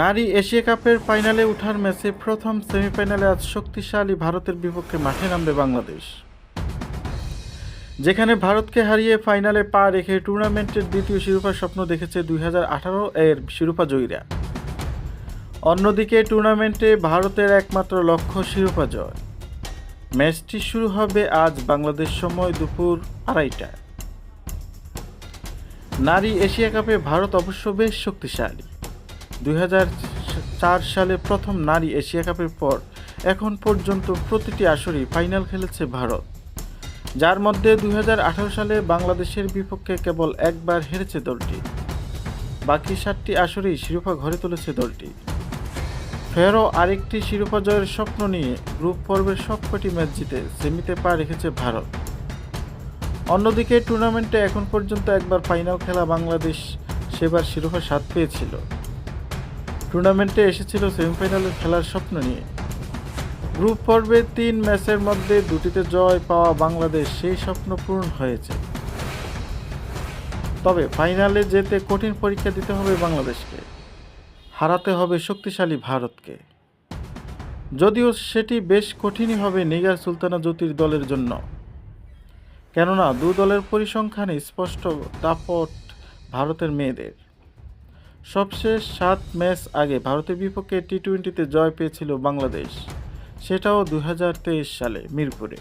নারী এশিয়া কাপের ফাইনালে ওঠার ম্যাচে প্রথম সেমিফাইনালে আজ শক্তিশালী ভারতের বিপক্ষে মাঠে নামবে বাংলাদেশ। যেখানে ভারতকে হারিয়ে ফাইনালে পা রেখে টুর্নামেন্টের দ্বিতীয় শিরোপার স্বপ্ন দেখেছে দুই হাজার আঠারো এর শিরোপা জয়ীরা। অন্যদিকে টুর্নামেন্টে ভারতের একমাত্র লক্ষ্য শিরোপা জয়। ম্যাচটি শুরু হবে আজ বাংলাদেশ সময় দুপুর আড়াইটায়। নারী এশিয়া কাপে ভারত অবশ্য বেশ শক্তিশালী। চার সালে প্রথম নারী এশিয়া কাপের পর এখন পর্যন্ত প্রতিটি আসরেই ফাইনাল খেলেছে ভারত, যার মধ্যে দুই হাজার আঠারো সালে বাংলাদেশের বিপক্ষে কেবল একবার হেরেছে দলটি। বাকি সাতটি আসরেই শিরোপা ঘরে তুলেছে দলটি। ফেরও আরেকটি শিরোপা জয়ের স্বপ্ন নিয়ে গ্রুপ পর্বের সবকটি ম্যাচ জিতে সেমিতে পা রেখেছে ভারত। অন্যদিকে টুর্নামেন্টে এখন পর্যন্ত একবার ফাইনাল খেলা বাংলাদেশ সেবার শিরোপা স্বাদ পেয়েছিল। টুর্নামেন্টে এসেছিল সেমিফাইনালে খেলার স্বপ্ন নিয়ে। গ্রুপ পর্বে তিন ম্যাচের মধ্যে দুটিতে জয় পাওয়া বাংলাদেশ সেই স্বপ্ন পূরণ হয়েছে। তবে ফাইনালে যেতে কঠিন পরীক্ষা দিতে হবে বাংলাদেশকে। হারাতে হবে শক্তিশালী ভারতকে। যদিও সেটি বেশ কঠিনই হবে নিগার সুলতানা জ্যোতির দলের জন্য। কেননা দু দলের পরিসংখ্যানে স্পষ্ট দাপট ভারতের মেয়েদের। সবশেষ সাত ম্যাচ আগে ভারতের বিপক্ষে টি টোয়েন্টিতে জয় পেয়েছিল বাংলাদেশ। সেটাও দু হাজার তেইশ সালে মিরপুরে।